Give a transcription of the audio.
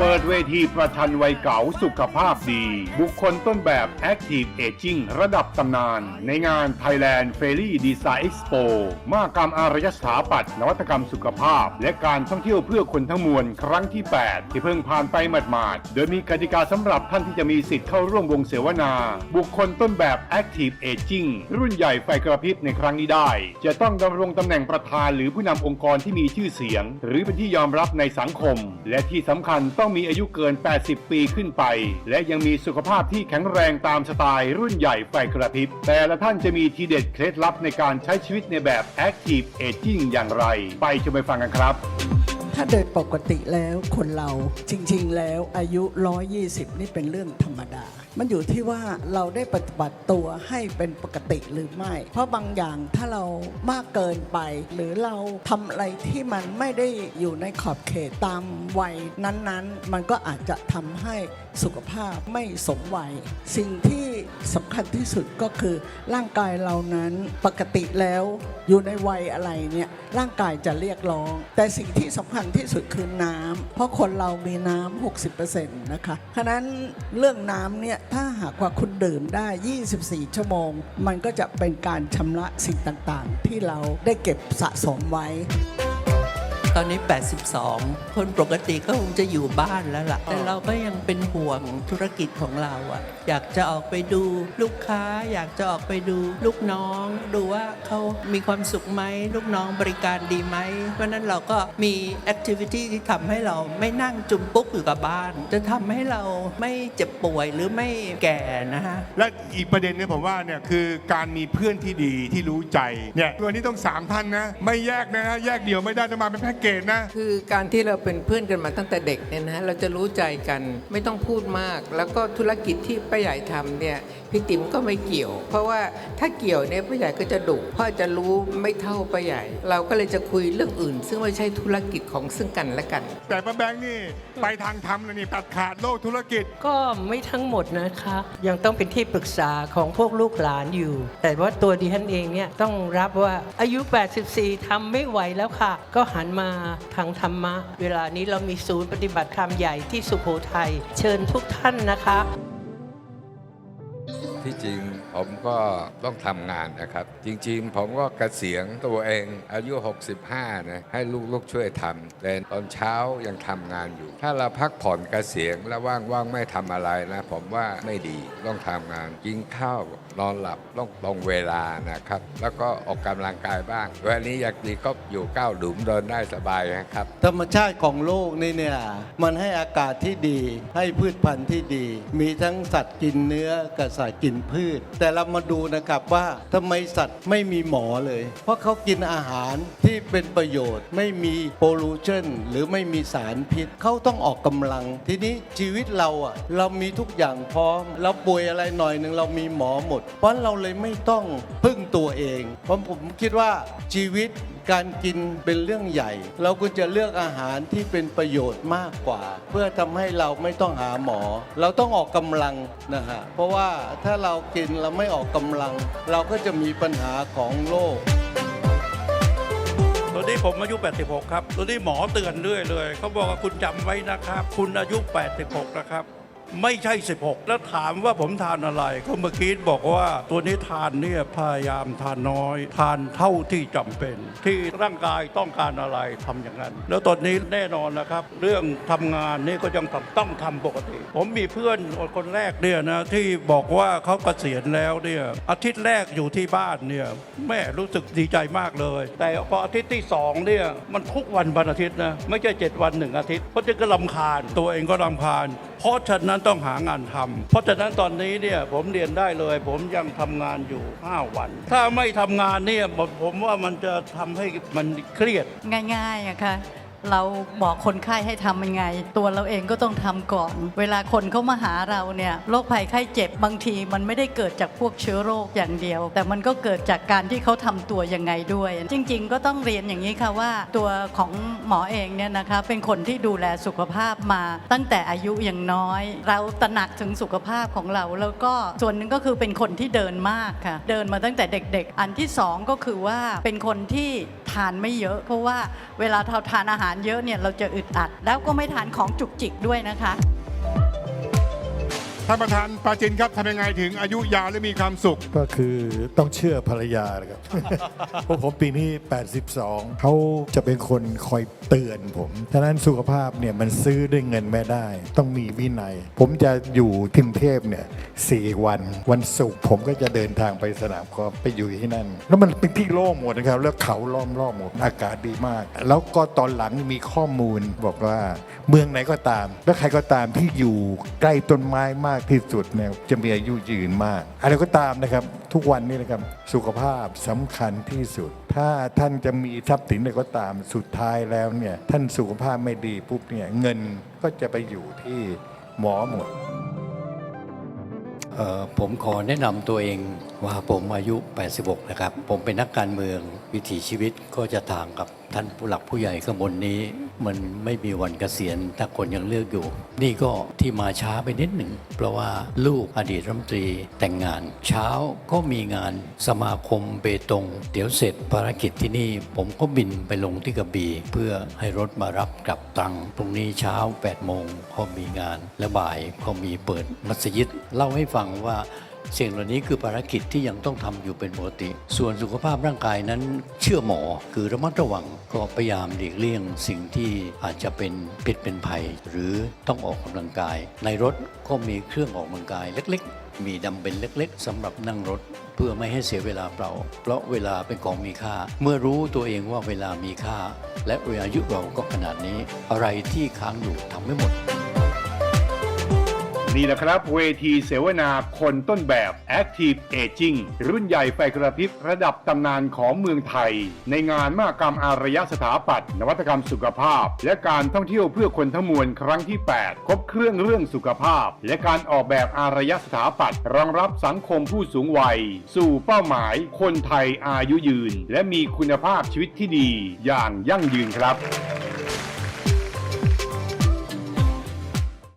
เปิดเวทีประชันวัยเก่าสุขภาพดี บุคคลต้นแบบ Active Aging ระดับตำนาน ในงาน Thailand f a i r y Design Expo มากรรมอารยสถาปัตย์นวัตกรรมสุขภาพ และการท่องเที่ยวเพื่อคนทั้งมวลครั้งที่ 8 ที่เพิ่งผ่านไปหมาดๆ โดยมีกติกาสำหรับท่านที่จะมีสิทธิ์เข้าร่วมวงเสวนา บุคคลต้นแบบ Active Aging รุ่นใหญ่ไฟกระพริบในครั้งนี้ได้ จะต้องดำรงตำแหน่งประธานหรือผู้นำองค์กรที่มีชื่อเสียง หรือเป็นที่ยอมรับในสังคม และที่สำคัญต้อง้องมีอายุเกิน 80 ปีขึ้นไป และยังมีสุขภาพที่แข็งแรงตามสไตล์รุ่นใหญ่ไฟกระพริบ แต่ละท่านจะมีทีเด็ดเคล็ดลับในการใช้ชีวิตในแบบ Active Aging อย่างไร ไปชมไปฟังกันครับถ้าโดยปกติแล้วคนเราจริง ๆ แล้วอายุ 120 นี่เป็นเรื่องธรรมดา มันอยู่ที่ว่าเราได้ปฏิบัติตัวให้เป็นปกติหรือไม่ เพราะบางอย่างถ้าเรามากเกินไป หรือเราทำอะไรที่มันไม่ได้อยู่ในขอบเขตตามวัยนั้นๆ มันก็อาจจะทำให้สุขภาพไม่สมวัย สิ่งที่สำคัญที่สุดก็คือร่างกายเรานั้นปกติแล้วอยู่ในวัยอะไรเนี่ยร่างกายจะเรียกร้อง แต่สิ่งที่สำคัญที่สุดคือน้ำเพราะคนเรามีน้ำ60%นะคะฉะนั้นเรื่องน้ำเนี่ยถ้าหากว่าคุณดื่มได้ 24 ชั่วโมง มันก็จะเป็นการชำระสิ่งต่างๆ ที่เราได้เก็บสะสมไว้ ตอนนี้ 82 คนปกติก็คงจะอยู่บ้านแล้วล่ะ แต่เราก็ยังเป็นห่วงธุรกิจของเราอะอยากจะออกไปดูลูกค้า อยากจะออกไปดูลูกน้อง ดูว่าเขามีความสุขไหมลูกน้องบริการดีไหมเพราะฉะนั้นเราก็มีแอคทิวิตี้ที่ทำให้เราไม่นั่งจุมปุ๊กอยู่กับบ้าน จะทำให้เราไม่เจ็บป่วยหรือไม่แก่นะฮะ และอีกประเด็นเนี่ยผมว่าเนี่ยคือการมีเพื่อนที่ดีที่รู้ใจเนี่ยวันนี้ต้องสามท่านนะ ไม่แยกนะฮะแยกเดี่ยวไม่ได้ต้องมาเป็นแพ็กเกจนะ คือการที่เราเป็นเพื่อนกันมาตั้งแต่เด็กเนี่ยนะเราจะรู้ใจกันไม่ต้องพูดมาก แล้วก็ธุรกิจที่ป้าใหญ่ทำเนี่ยพี่ติ๋มก็ไม่เกี่ยว เพราะว่าถ้าเกี่ยวเนี่ยป้าใหญ่ก็จะดุเพราะจะรู้ไม่เท่าป้าใหญ่ เราก็เลยจะคุยเรื่องอื่น ซึ่งไม่ใช่ธุรกิจของซึ่งกันและกัน แต่ป้าแบงค์นี่ไปทางธรรมแล้วนี่ตัดขาดโลกธุรกิจ ก็ไม่ทั้งหมดนะคะ ยังต้องเป็นที่ปรึกษาของพวกลูกหลานอยู่ แต่ว่าตัวดิฉันเองเนี่ยต้องรับว่าอายุ 84ทำไม่ไหวแล้วค่ะ ก็หันมาทางธรรมะ เวลานี้เรามีศูนย์ปฏิบัติธรรมใหญ่ที่สุโขทัยเชิญทุกท่านนะคะ ที่จริงผมก็ต้องทำงานนะครับ จริงๆ ผมก็เกษียณตัวเองอายุ 65 นะ ให้ลูกๆช่วยทำแต่ตอนเช้ายังทำงานอยู่ ถ้าเราพักผ่อนเกษียณแล้วว่างๆ ไม่ทำอะไรนะ ผมว่าไม่ดีต้องทำงานกินข้าวนอนหลับต้องตรงเวลานะครับ แล้วก็ออกกำลังกายบ้างวันนี้อยากดีก็อยู่ก้าวหลุมเดินได้สบายนะครับธรรมชาติของโลกนี่เนี่ยมันให้อากาศที่ดี ให้พืชพันธุ์ที่ดี มีทั้งสัตว์กินเนื้อกับสัตว์กินพืช แต่เรามาดูนะครับว่าทำไมสัตว์ไม่มีหมอเลย เพราะเขากินอาหารที่เป็นประโยชน์ ไม่มีโพลูชันหรือไม่มีสารพิษเขาต้องออกกำลัง ทีนี้ชีวิตเราอะเรามีทุกอย่างพร้อม เราป่วยอะไรหน่อยหนึ่งเรามีหมอหมด เพราะเราเลยไม่ต้องพึ่งตัวเอง เพราะผมคิดว่าชีวิต การกินเป็นเรื่องใหญ่ เราควรจะเลือกอาหารที่เป็นประโยชน์มากกว่า เพื่อทำให้เราไม่ต้องหาหมอ เราต้องออกกำลังนะฮะเพราะว่าถ้าเรากินเราไม่ออกกำลัง เราก็จะมีปัญหาของโรคตอนนี้ผมอายุ 86 ครับตอนนี้หมอเตือนเรื่อยเลย เขาบอกว่าคุณจำไว้นะครับ คุณอายุ 86 นะครับ ไม่ใช่ 16 แล้วถามว่าผมทานอะไรเขาเมื่อกี้บอกว่าตัวนี้ทานเนี่ยพยายามทานน้อย ทานเท่าที่จำเป็น ที่ร่างกายต้องการอะไรทำอย่างนั้น แล้วตอนนี้แน่นอนนะครับ เรื่องทำงานนี่ก็ยังต้องทำปกติ ผมมีเพื่อนคนแรกเนี่ยนะที่บอกว่าเขาเกษียณแล้วเนี่ยอาทิตย์แรกอยู่ที่บ้านเนี่ยแม่รู้สึกดีใจมากเลย แต่พออาทิตย์ที่สองเนี่ยมันทุกวันวันอาทิตย์นะไม่ใช่ 7 วันหนึ่งอาทิตย์เพราะฉะก็ลำคาญตัวเองก็ลำคาญ เพราะฉะนั้นต้องหางานทำเพราะฉะนั้นตอนนี้เนี่ยผมเรียนได้เลย ผมยังทำงานอยู่ 5 วัน ถ้าไม่ทำงานเนี่ยผมว่ามันจะทำให้มันเครียดง่ายๆอะค่ะ เราบอกคนไข้ให้ทำยังไง ตัวเราเองก็ต้องทำก่อน เวลาคนเขามาหาเราเนี่ยโรคภัยไข้เจ็บบางทีมันไม่ได้เกิดจากพวกเชื้อโรคอย่างเดียว แต่มันก็เกิดจากการที่เขาทำตัวยังไงด้วย จริง ๆ ก็ต้องเรียนอย่างนี้ค่ะว่า ตัวของหมอเองเนี่ยนะคะเป็นคนที่ดูแลสุขภาพมาตั้งแต่อายุยังน้อย เราตระหนักถึงสุขภาพของเรา แล้วก็ส่วนหนึ่งก็คือเป็นคนที่เดินมากค่ะ เดินมาตั้งแต่เด็ก ๆ อันที่สองก็คือว่าเป็นคนที่ทานไม่เยอะ เพราะว่าเวลาเราทานอาหารารเยอะเนี่ยเราจะอึดอัด แล้วก็ไม่ทานของจุกจิกด้วยนะคะ ท่านประธานปราจินครับทำยังไงถึงอายุยาวและมีความสุข ก็คือต้องเชื่อภรรยานะครับ เพราะผมปีนี้ 82 เขาจะเป็นคนคอยเตือนผมฉะนั้นสุขภาพเนี่ยมันซื้อด้วยเงินไม่ได้ ต้องมีวินัย ผมจะอยู่ทิมเทพเนี่ยสี่วัน วันศุกร์ผมก็จะเดินทางไปสนามกอล์ฟไปอยู่ที่นั่น แล้วมันเป็นที่โล่งหมดนะครับ แล้วเขาล้อมรอบหมดอากาศดีมาก แล้วก็ตอนหลังมีข้อมูลบอกว่าเมืองไหนก็ตาม และใครก็ตามที่อยู่ใกล้ต้นไม้มากที่สุดเนี่ยจะมีอายุยืนมาก อะไรก็ตามนะครับ ทุกวันนี้นะครับสุขภาพสำคัญที่สุด ถ้าท่านจะมีทรัพย์สินอะไรก็ตามสุดท้ายแล้วเนี่ยท่านสุขภาพไม่ดีปุ๊บเนี่ยเงินก็จะไปอยู่ที่หมอหมด ผมขอแนะนำตัวเองว่าผมอายุ 86 นะครับ ผมเป็นนักการเมืองวิถีชีวิตก็จะต่างกับท่านผู้หลักผู้ใหญ่ข้างบนนี้ มันไม่มีวันเกษียณถ้าคนยังเลือกอยู่ นี่ก็ที่มาช้าไปนิดหนึ่ง เพราะว่าลูกอดีตรัฐมนตรีแต่งงาน เช้าก็มีงานสมาคมเบตง เดี๋ยวเสร็จภารกิจที่นี่ ผมก็บินไปลงที่กระบี่เพื่อให้รถมารับกลับตรังตรงนี้เช้า8โมงก็มีงานและบ่ายก็มีเปิดมัสยิดเล่าให้ฟังว่าสิ่งเหล่านี้คือภารกิจที่ยังต้องทำอยู่เป็นปกติ ส่วนสุขภาพร่างกายนั้นเชื่อหมอคือระมัดระวังก็พยายามหลีกเลี่ยงสิ่งที่อาจจะเป็นพิษเป็นภัย หรือต้องออกกำลังกาย ในรถก็มีเครื่องออกกำลังกายเล็กๆ มีดัมเบลเล็ก ๆสำหรับนั่งรถ เพื่อไม่ให้เสียเวลาเปล่า เพราะเวลาเป็นของมีค่า เมื่อรู้ตัวเองว่าเวลามีค่า และอายุเราก็ขนาดนี้ อะไรที่ค้างอยู่ทำไม่หมด นี่แหละครับ เวทีเสวนาคนต้นแบบ Active Aging รุ่นใหญ่ไฟกระพริบระดับตำนานของเมืองไทย ในงานมากรรมอารยสถาปัตย์นวัตกรรมสุขภาพ และการท่องเที่ยวเพื่อคนทั้งมวลครั้งที่ 8 ครบเครื่องเรื่องสุขภาพ และการออกแบบอารยสถาปัตย์รองรับสังคมผู้สูงวัย สู่เป้าหมายคนไทยอายุยืน และมีคุณภาพชีวิตที่ดี อย่างยั่งยืนครับ